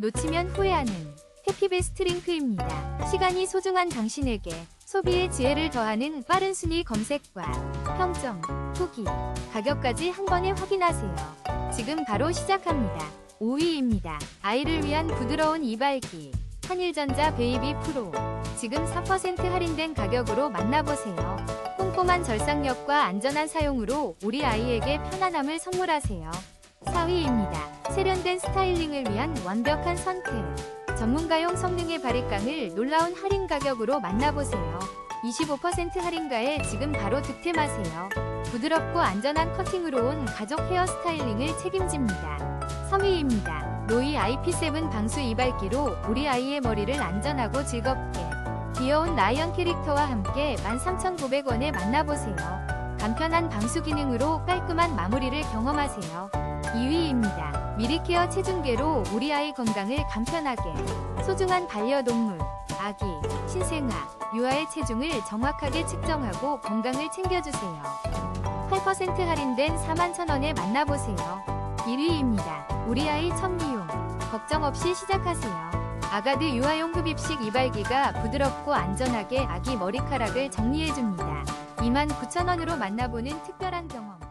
놓치면 후회하는 해피베스트 링크입니다. 시간이 소중한 당신에게 소비의 지혜를 더하는 빠른 순위 검색과 평점, 후기, 가격까지 한 번에 확인하세요. 지금 바로 시작합니다. 5위입니다. 아이를 위한 부드러운 이발기 한일전자 베이비 프로 지금 4% 할인된 가격으로 만나보세요. 꼼꼼한 절삭력과 안전한 사용으로 우리 아이에게 편안함을 선물하세요. 4위입니다. 세련된 스타일링을 위한 완벽한 선택. 전문가용 성능의 바리깡을 놀라운 할인 가격으로 만나보세요. 25% 할인가에 지금 바로 득템하세요. 부드럽고 안전한 커팅으로 온 가족 헤어 스타일링을 책임집니다. 3위입니다. 로이 IP7 방수 이발기로 우리 아이의 머리를 안전하고 즐겁게 귀여운 라이언 캐릭터와 함께 13,900원에 만나보세요. 간편한 방수 기능으로 깔끔한 마무리를 경험하세요. 2위입니다. 미리케어 체중계로 우리 아이 건강을 간편하게 소중한 반려동물, 아기, 신생아, 유아의 체중을 정확하게 측정하고 건강을 챙겨주세요. 8% 할인된 41,000원에 만나보세요. 1위입니다. 우리 아이 첫 미용. 걱정 없이 시작하세요. 아가드 유아용 흡입식 이발기가 부드럽고 안전하게 아기 머리카락을 정리해줍니다. 29,000원으로 만나보는 특별한 경험.